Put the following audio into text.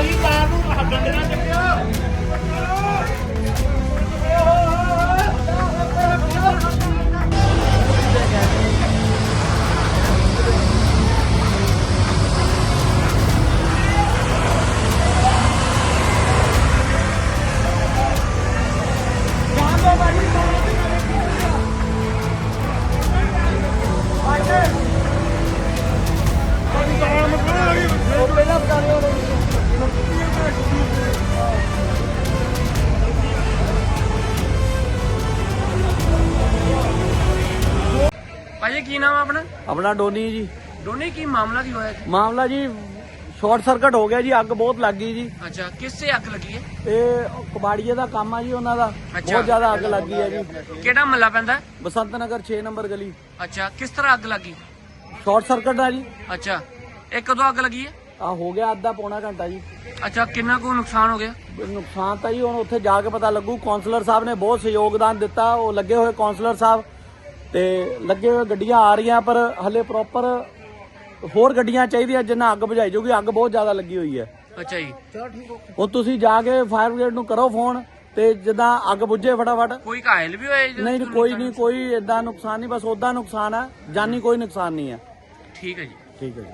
ਭਾਜੀ ਕਾਰ ਨੂੰ ਹੱਥਾਂ ਨਾਲ ਚੱਕਿਓ ਭਾਜੀ ਕੀ ਨਾਮ ਆ ਆਪਣਾ? ਆਪਣਾ ਡੋਨੀ ਜੀ। ਦੋਨੇ ਕੀ ਮਾਮਲਾ ਕੀ ਹੋਇਆ ਮਾਮਲਾ ਜੀ ਸ਼ਾਰਟ ਸਰਕਟ ਹੋ ਗਿਆ ਜੀ ਅੱਗ ਬਹੁਤ ਲੱਗ ਗਈ ਜੀ। ਅੱਛਾ ਕਿਸ ਸੇ ਅੱਗ ਲੱਗੀ ਹੈ? ਇਹ ਕਬਾੜੀਏ ਦਾ ਕੰਮ ਆ ਜੀ ਉਹਨਾਂ ਦਾ। ਬਹੁਤ ਜ਼ਿਆਦਾ ਅੱਗ ਲੱਗ ਗਈ ਹੈ ਜੀ। ਕਿਹੜਾ ਮੱਲਾ ਪੈਂਦਾ? ਹੈ? ਬਸੰਤ ਨਗਰ 6 ਨੰਬਰ ਗਲੀ। ਅੱਛਾ ਕਿਸ ਤਰ੍ਹਾਂ ਅੱਗ ਲੱਗੀ? ਸ਼ਾਰਟ ਸਰਕਟ ਆ ਜੀ। ਅੱਛਾ ਇਹ ਕਦੋਂ ਅੱਗ ਲੱਗੀ ਹੈ? ਆ ਹੋ ਗਿਆ ਅੱਧਾ ਪੌਣਾ ਘੰਟਾ ਜੀ। ਅੱਛਾ ਕਿੰਨਾ ਕੁ ਨੁਕਸਾਨ ਹੋ ਗਿਆ? ਨੁਕਸਾਨ ਤਾਂ ਜੀ ਹੁਣ ਉੱਥੇ ਜਾ ਕੇ ਪਤਾ ਲੱਗੂ। ਕਾਉਂਸਲਰ ਸਾਹਿਬ ਨੇ ਬਹੁਤ ਸਹਿਯੋਗਦਾਨ ਦਿੱਤਾ। ਉਹ ਲੱਗੇ ਹੋਏ ਕਾਉਂਸਲਰ ਸਾਹਿਬ। ਤੇ ਲੱਗੇ ਹੋਏ ਗੱਡੀਆਂ ਆ ਰਹੀਆਂ ਪਰ ਹਲੇ ਪ੍ਰੋਪਰ ਹੋਰ ਗੱਡੀਆਂ ਚਾਹੀਦੀਆਂ ਜਿੰਨਾ ਅੱਗ ਬੁਝਾਈ ਜਾਊਗੀ। ਅੱਗ ਬਹੁਤ ਜ਼ਿਆਦਾ ਲੱਗੀ ਹੋਈ ਹੈ। ਅੱਛਾ ਜੀ। ਹੁਣ ਤੁਸੀਂ ਜਾ ਕੇ ਫਾਇਰ ਬ੍ਰਿਗੇਡ ਨੂੰ ਕਰੋ ਫੋਨ ਤੇ ਜਿੱਦਾਂ ਅੱਗ ਬੁਝੇ ਫਟਾਫਟ। ਕੋਈ ਘਾਇਲ ਵੀ ਹੋਇਆ ਜੀ? ਨਹੀਂ ਕੋਈ ਨਹੀਂ ਕੋਈ ਏਦਾਂ ਨੁਕਸਾਨ ਨਹੀਂ ਬਸ ਓਦਾਂ ਨੁਕਸਾਨ ਹੈ ਜਾਨੀ ਕੋਈ ਨੁਕਸਾਨ ਨਹੀਂ ਹੈ। ਠੀਕ ਹੈ ਜੀ। ਠੀਕ ਹੈ ਜੀ।